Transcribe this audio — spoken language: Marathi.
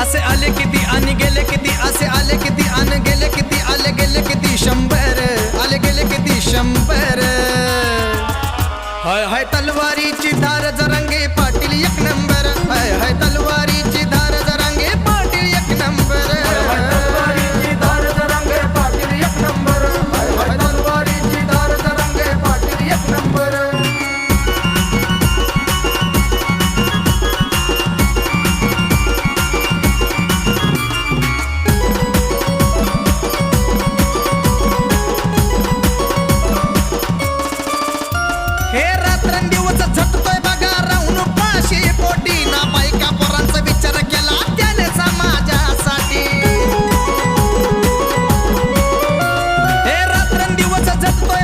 असे आले किती आणि गेले किती? असे आले किती आणि गेले किती? आले गेले किती? शंभर. आले गेले किती? शंभर. हाय हाय तलवारीची धार जरंगे पाठ That's my